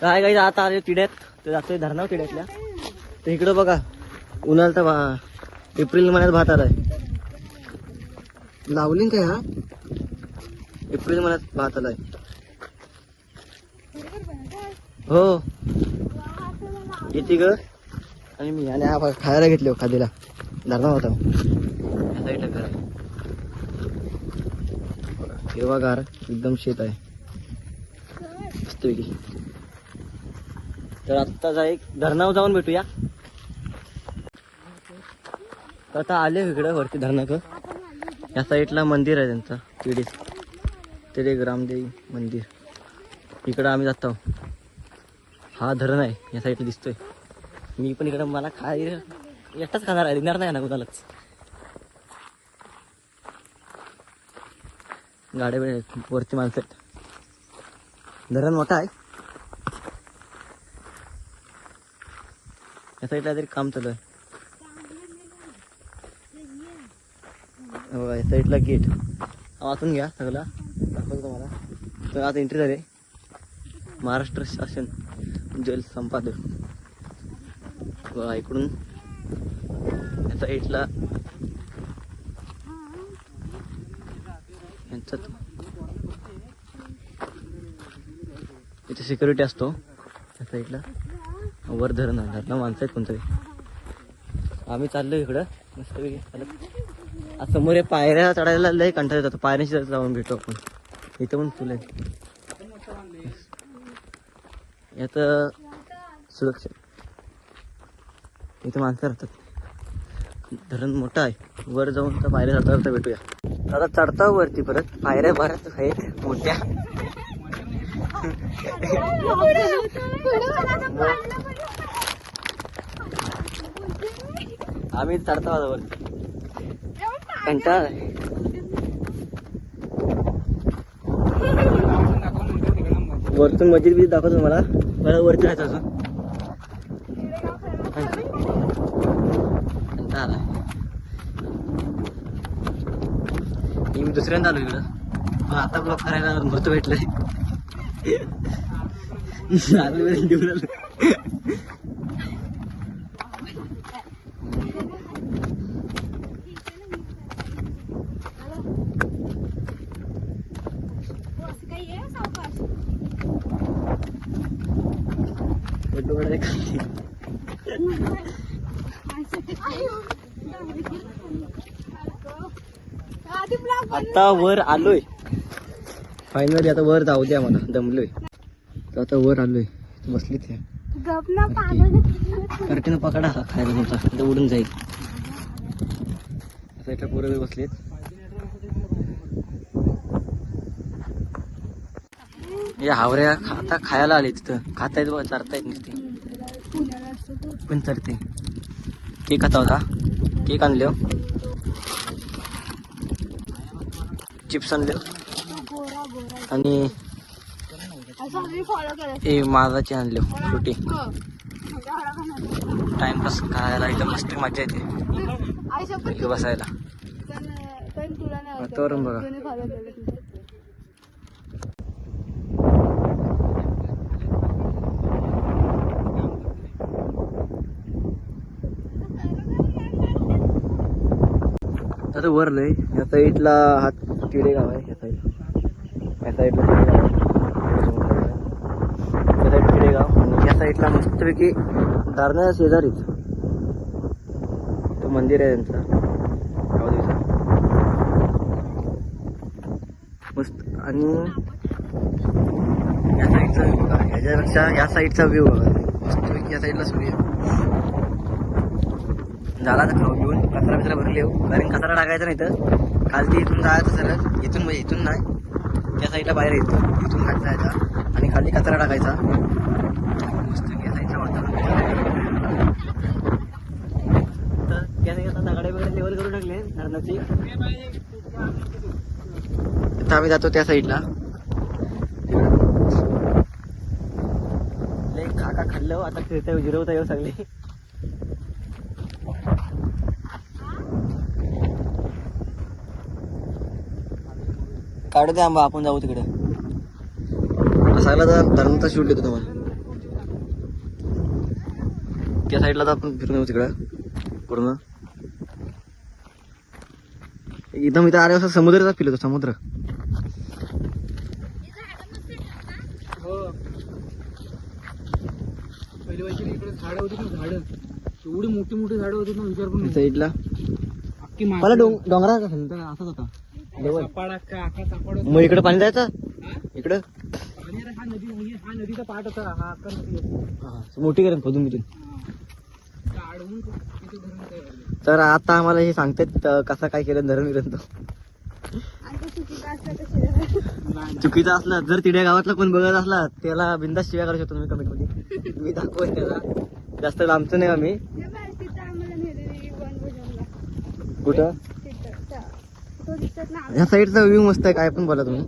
काय काही आता आले तिड्यात. ते जातोय धरणाव तिड्यातल्या. तर इकडं बघा उन्हाळा तर एप्रिल महिन्यात भात आलाय. लावलीन काय हा? एप्रिल महिन्यात भात आलाय. हो. येते ग आणि मी. आणि हा खायला घेतले हो खादीला. धरणा होता. साईडला हिरवागार एकदम शेत आहे. मस्तपैकी तर आत्ताचा एक धरणावर जाऊन भेटूया. आता आले इकडं वरती धरणाक या साईडला मंदिर आहे त्यांचं तिडीस तिडे ग्रामदेवी मंदिर. इकडं आम्ही जातो हा धरण आहे या साईडला दिसतोय. मी पण इकडं मला खाय एकटाच खाणार आहे देणार नाही ना कुणालाच. गाड्या आहेत, वरती माणसं आहेत. धरण मोठा आहे. या साईडला तरी काम चालू आहे. हे बघा, या साईडला गेट वाचून घ्या सगळा. दाखवतो तुम्हाला. तर आता एंट्री झाली. महाराष्ट्र शासन जल संपादक. बघा इकडून या साईडला यांचा इथे सिक्युरिटी असतो. त्या साईडला वर धरण धरणं माणसं आहेत कोणतरी. आम्ही चाललो इकडं. मस्तपैकी. चालत आज समोर या पायऱ्या चढायला लय कंटाळा येतो. पायऱ्याशी जाऊन भेटू आपण. इथं पण फुलं आहे यात सुरक्षा. इथे माणसं राहतात. धरण मोठं आहे. वर जाऊन तर पायऱ्या चढता चढता भेटूया. आता चढता वरती परत पायऱ्या बऱ्याच आहेत मोठ्या. आम्ही चढतो आता वरती कंटाळा वरतून मस्जिद बी दाखवतो मला मला वरती राहायचं अजून कंटाळा मी दुसऱ्यांदा आलो इकडं. आता ब्लॉक करायला मृत भेटलंय. देऊन आता वर आलोय. फायनली आता वर जाऊ द्या मला दमलोय. तर आता वर आलोय. बसली ते कर्टीनं पकडा हा खायला तुमचा तर उडून जाईल. साईडला पोरं बसलेत. या हावऱ्या आता खायला आले तिथं. खाता येत बघा चरता येत नुसते. पण चरते? केक खाता होता. केक आणले हो. चिप्स आणले. आणि हे माझाचे आणले फ्रुटी टाइमपास करायला एकदम मस्त मजा येते. बसायला. वातावरण बघा. आता वर लय. या साईडला हात किडे गाव आहे या साईडला या साईडला या साईड खेडेगाव. आणि या साईडला मस्तपैकी दारण्या शेजारीच तो मंदिर आहे त्यांचा. मस्त. आणि या साईडचा व्ह्यू बघा. ह्याच्यापेक्षा या साईडचा व्ह्यू बघा. मस्तपैकी या साईडला सूर्य. झाला तर खाऊ घेऊन कचरा बिचरा भरले हो कारण कचरा टाकायचा नाही तर ते इथून जायचं सरळ. इथून म्हणजे इथून नाही. त्या साईडला बाहेर येतो. तिथून खाली जायचा आणि खाली कचरा टाकायचा. मस्त या साईडचं वातावरण तर त्याने आता दगडे वगैरे लेवल करून टाकले. धरणाची आता आम्ही जातो त्या साईडला. लय काका खाल्लं. आता फिरता जिरवता येऊ हो सगळे. काढू दे आंबा आपण जाऊ तिकडे. असायला तर धरणाचा शूट देतो तुम्हाला. त्या साईडला तर आपण फिरून येऊ तिकडं पूर्ण. एकदम इथं आले असं समुद्राचा फील होतो समुद्र. हो. पहिले वैशिष्ट्य इकडे झाडं होती ना झाडं. एवढी मोठी मोठी झाडं होती ना विचार पण. साईडला. मला डोंग डोंगरा असाच होता मग इकडे पाणी जायचं? हा? इकडं? आणि अरे हा नदी म्हणजे हा नदीचा पाठ होता. हा अख्खा नदी होता. मोठी करेन खोदून हा. अडवून धरण तयार झाले. तर आता आम्हाला हे सांगतात कसं काय केलं धरण नाही, चुकीचं असलं जर तिड्या गावातला कोण बघत असला त्याला बिंदास शिव्या करू शकतो तुम्ही कमेंटमध्ये मी दाखवेन त्याला. जास्त लांबचं नाही आम्ही. कुठं? ह्या साईडचा व्ह्यू मस्त आहे काय पण बोला तुम्ही.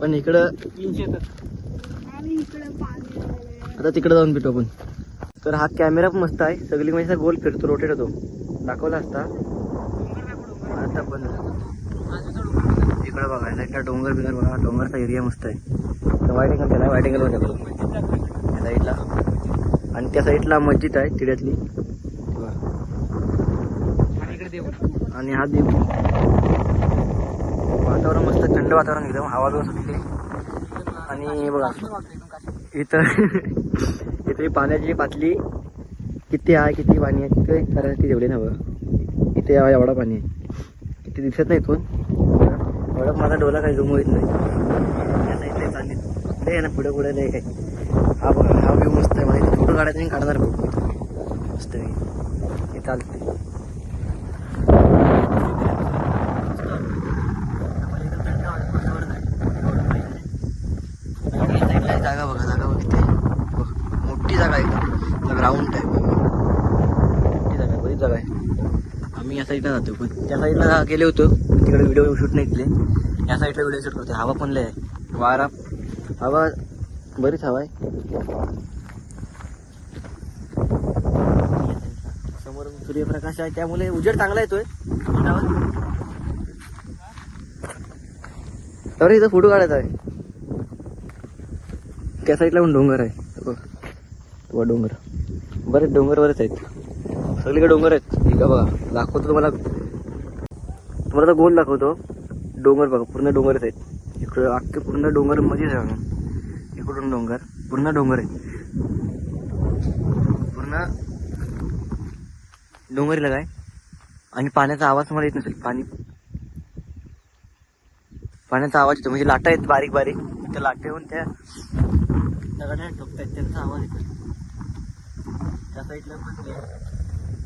पण इकडं. आता तिकडे जाऊन भेटू आपण. तर हा कॅमेरा पण मस्त आहे. सगळी म्हणजे गोल फिरतो रोटेट होतो. दाखवला असता. आता पण इकडे बघा साईडला डोंगर बिगर बघा. डोंगरचा एरिया मस्त आहे. वाईट अँगल त्याला वाईट अँगल त्या साईडला. आणि त्या साईडला मस्जिद आहे तिड्यातली. बघा. आणि इकडे देव आणि हा दीप वातावरण मस्त थंड वातावरण एकदम हवा बिवा सुटली आणि बघा इथं इथे पाण्याची पातळी किती आहे किती पाणी आहे तिथे करायसाठी जेवढे बघा. इथे एवढा पाणी आहे. किती दिसत नाही इथून. एवढा माझा डोला काही जमू येत नाही. या साईडला ना पुढे पुढे नाही काही हा बघा हा व्यू मस्त आहे. मला फोटो काढायचा काढणार फोटो मस्त आहे. चालते जागा बघा जागा बघितली मोठी जागा आहे ग्राउंड आहे मोठी जागा आहे बरीच जागा आहे आम्ही या साईडला जातो पण त्या साईडला गेले होतो. तिकडे व्हिडिओ शूट नाही केले. या साईडला व्हिडिओ शूट करतो हवा पण लय आहे. वारा. हवा बरीच हवा आहे. समोर सूर्यप्रकाश आहे. त्यामुळे उजेड चांगला येतोय. अरे इथं फोटो काढायचा आहे. त्या साईडला पण डोंगर आहे. डोंगर बरेच डोंगर. बरेच आहेत. सगळीकडे डोंगर आहेत. ठीक आहे बघा दाखवतो तुम्हाला. तुम्हाला तर गोल दाखवतो. डोंगर बघा पूर्ण डोंगरच आहेत. इकडं अख्खे पूर्ण डोंगर मध्येच आहे इकडून डोंगर पूर्ण डोंगर आहे. पूर्ण डोंगरीला काय? आणि पाण्याचा आवाज तुम्हाला येत नसेल पाणी. पाण्याचा आवाज येतो म्हणजे लाटा आहेत बारीक बारीक. त्या लाटा येऊन त्या दगड्या ठोकतायत त्यांचा आवाज येतो. त्या साईडला पण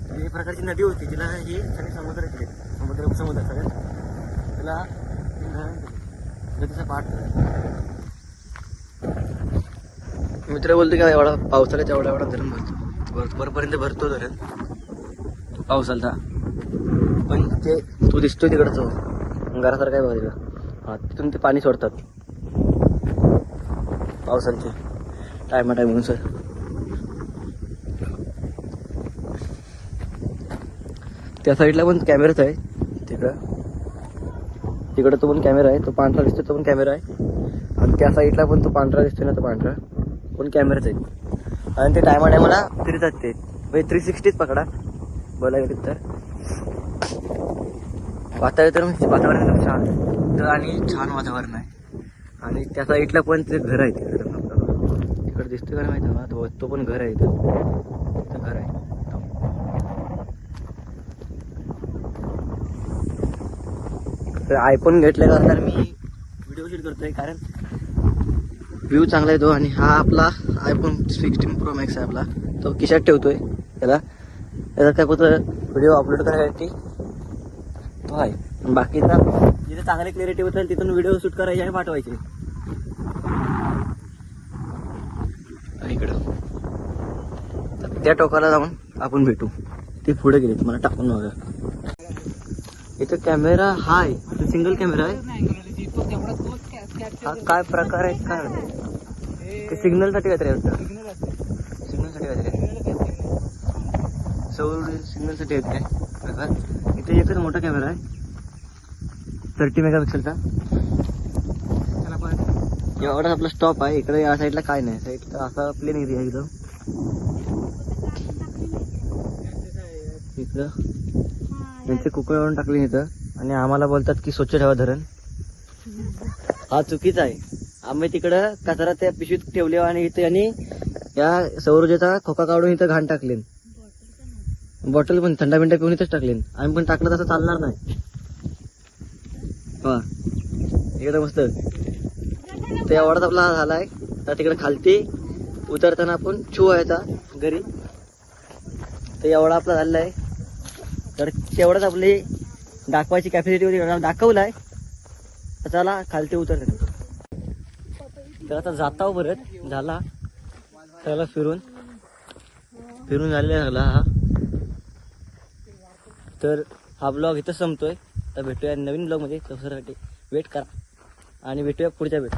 म्हणजे एक प्रकारची नदी होती तिला ही सगळे समुद्र केले. समुद्र समुद्र सगळं. तिला. नदीचा पाठ मित्र बोलतो का एवढा पावसाळ्यात एवढा एवढा धरण भरतो. वरपर्यंत भरतो धरण. पावसाचा पण ते तो दिसतोय तिकडचं. अंगारासारखं आहे बघा तिकडं. हा तिथून ते पाणी सोडतात. पावसाचे टायमा टायम म्हणून सर. त्या साईडला पण कॅमेराच आहे. तिकडं. तिकडं तो पण कॅमेरा आहे. तो पांढरा दिसतो तो पण कॅमेरा आहे. आणि त्या साईडला पण तो पांढरा दिसतोय ना तो पांढरा. पण कॅमेराच आहेत आणि ते टायमा टायमाला फिरतात ते. म्हणजे थ्री सिक्स्टीच पकडा. बोलायला गेलं तर वातावरण तर वातावरण एकदम छान. तर आणि छान वातावरण आहे. आणि त्या साईडला पण ते घर आहे तिकडे. तिकडे दिसतोय का माहिती. तो तो पण घर आहे इथं इथं घर आहे तर आयफोन घेतल्या कारण मी व्हिडिओ शूट करतोय कारण व्ह्यू चांगला येतो आणि हा आपला आयफोन सिक्स्टीन प्रो मॅक्स आहे आपला. तो किशात ठेवतोय त्याला त्याचा काय होतं व्हिडिओ अपलोड करायसाठी तो आहे. बाकीचा जिथे चांगले क्लिअरिटी होतं तिथून व्हिडिओ शूट करायचे आणि पाठवायचे. आणि इकडं. त्या टोकाला जाऊन आपण भेटू. ते पुढे गेले मला टाकून बघा. इथं कॅमेरा हाय. सिंगल कॅमेरा आहे. हा काय प्रकार आहे काय ते सिग्नलसाठी काहीतरी असतं सिग्नलसाठी काहीतरी सौर सिग्नलसाठी येत काय? इथे एकच मोठा कॅमेरा आहे. थर्टी मेगापिक्सलचा पिक्सलचा पण एवढा आपला स्टॉप आहे. इकडे या साईडला काय नाही. साईडला असा प्लेन एरिया एकदम. इकडं. यांचे कुकळ आणून टाकले इथं. आणि आम्हाला बोलतात की स्वच्छ ठेवा धरण. हा चुकीचा आहे. आम्ही तिकडं कचरा त्या पिशवीत ठेवले आणि इथे आणि या सौरजेचा खोका काढून इथं घाण टाकले बॉटल पण थंडा बिंडा पिऊन इथंच टाकले आम्ही पण टाकलं तसं चालणार नाही. हा एकदम मस्त. ते एवढाच आपला झाला आहे तर तिकडे खालती उतरताना आपण छू व्हायचा घरी. ते एवढा आपला झालेला आहे. तेवढंच आपली दाखवायची कॅपॅसिटी होती. दाखवलाय. तर चला खालती उतरते तर आता जाता परत. झाला. त्याला फिरून. फिरून झालेला झाला हा. तर हा ब्लॉग इथं संपतोय. तर भेटूया नवीन ब्लॉगमध्ये. तसंसाठी वेट करा. आणि भेटूया पुढच्या भेट